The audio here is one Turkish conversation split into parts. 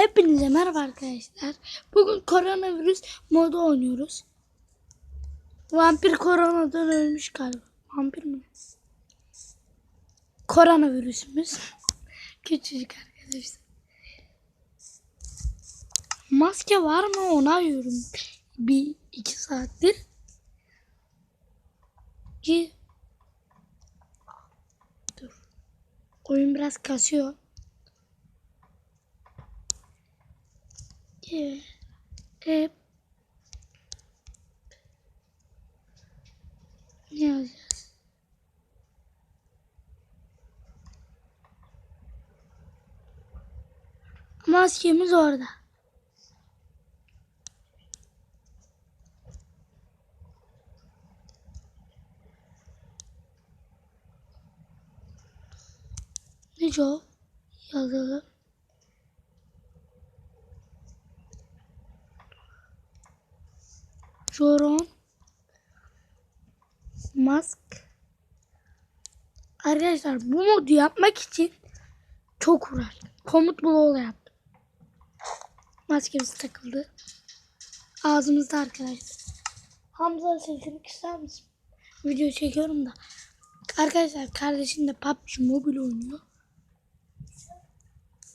Hepinize merhaba arkadaşlar. Bugün koronavirüs modu oynuyoruz. Vampir koronadan ölmüş galiba. Vampir mi? Koronavirüsümüz. Küçücük arkadaşlar. Maske var mı onu arıyorum. Bir iki saattir. Ki Dur. Oyun biraz kasıyor. Ki hep ne yazacağız? Maskemiz orada. Nece o? Yazalım. Mask Arkadaşlar bu modu yapmak için çok uğraştım. Komut bloğu yaptım. Maskemiz takıldı. Ağzımızda arkadaşlar. Hamza sesini kısar mısın? Video çekiyorum da. Arkadaşlar kardeşim de PUBG Mobile oynuyor.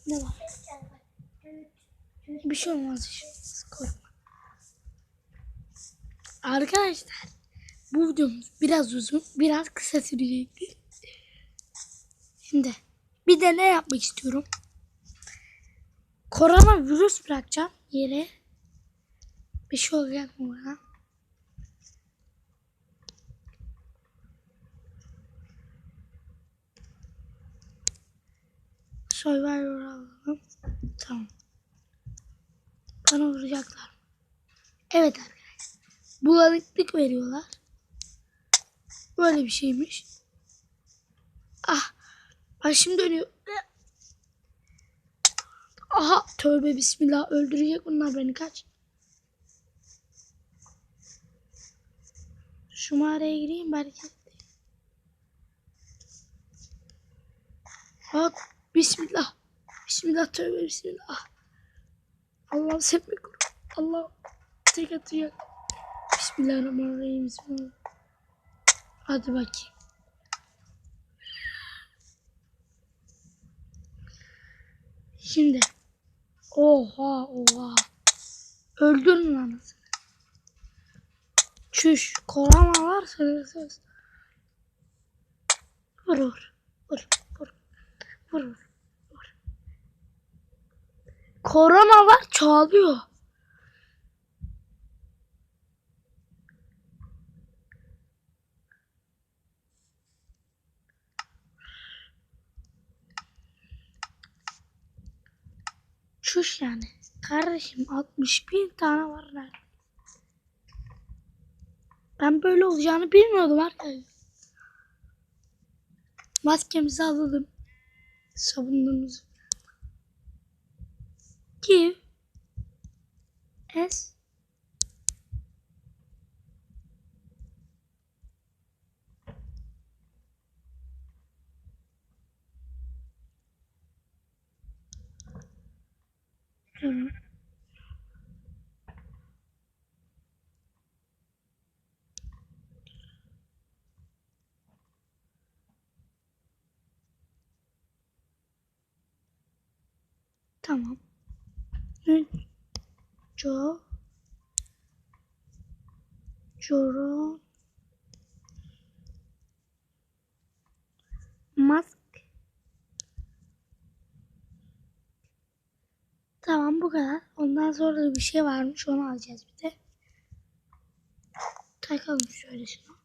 Ne var? Bir şey olmaz. Korkma. Arkadaşlar bu videomuz biraz uzun, biraz kısa sürecektir. Şimdi bir de ne yapmak istiyorum? Korona virüs bırakacağım yere. Bir şey olacak mı bana? Survivor alalım. Tamam. Bana vuracaklar. Evet arkadaşlar. Bulanıklık veriyorlar. Böyle bir şeymiş. Ah. Başım dönüyor. Aha. Tövbe bismillah. Öldürecek bunlar beni. Kaç. Şu mağaraya gireyim belki. Bak. Bismillah. Bismillah. Tövbe bismillah. Allah'ım sen koru. Allah tek atacak. Bismillahirrahmanirrahim. Bismillah. Hadi bakayım. Şimdi. Oha oha. Öldürün anasını. Çüş. Korona var sınırsız. Vur vur. Vur vur. Vur vur. Korona var çoğalıyor. Çüş yani. Kardeşim 60 bin tane var nerede? Ben böyle olacağını bilmiyordum arkadaşlar. Maskemizi alalım. Sabunluğumuzu. Give. S. Tamam. Hı. Jo. Joro. Mask. Tamam bu kadar. Ondan sonra da bir şey varmış onu alacağız bir de. Takalım şöyle şunu.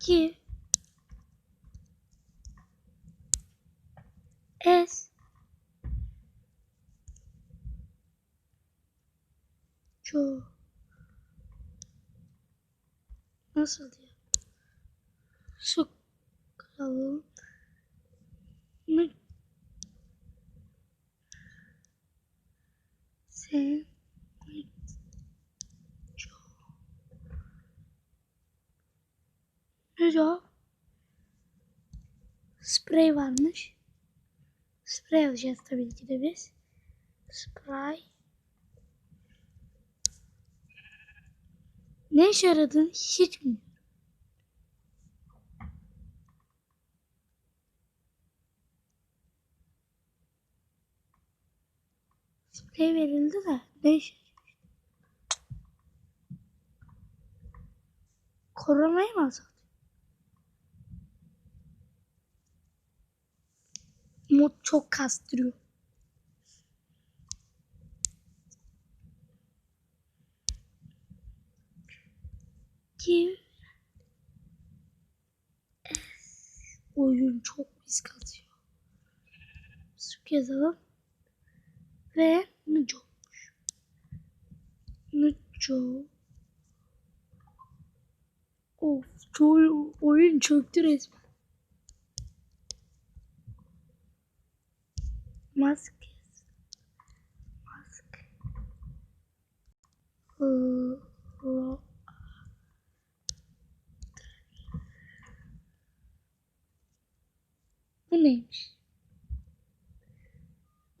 Ki S Ço Nasıl diyor? Su mı sen diyor? Sprey varmış. Sprey alacağız tabii ki de biz. Spray. Ne işe yaradığını hiç bilmiyorum. Sprey verildi de ne işe? Koronayı mı azaltıyor? Mod çok kastırıyor. S. Oyun çok pis kasıyor. Sık yazalım. Ve Nuco. Nuco. Of çoğu oyun çöktü resmen. Maske. Maske. Ro- ro- Bu neymiş?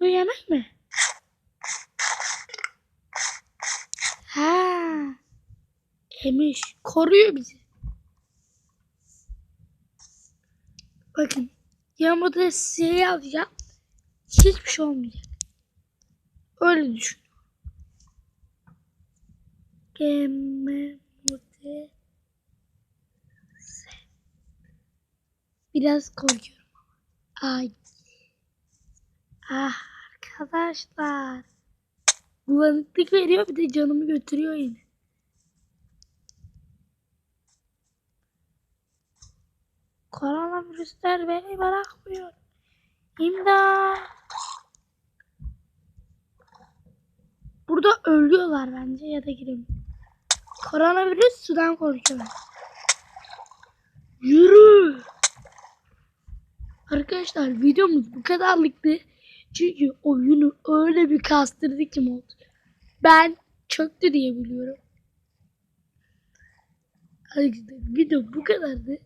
Bu yemek mi? Ha. Emiş. Koruyor bizi. Bakın. Yağmurda size alacağım. Hiçbir şey olmayacak. Öyle düşün. Gemme mode Biraz korkuyorum. Ay. Ah arkadaşlar. Bulanıklık veriyor bir de canımı götürüyor yine. Koronavirüsler beni bırakmıyor. İmdat. Burada ölüyorlar bence ya da giremiyor. Koronavirüs sudan korkuyor. Yürü. Arkadaşlar videomuz bu kadarlıktı. Çünkü oyunu öyle bir kastırdı ki mod. Ben çöktü diye biliyorum. Arkadaşlar video bu kadardı.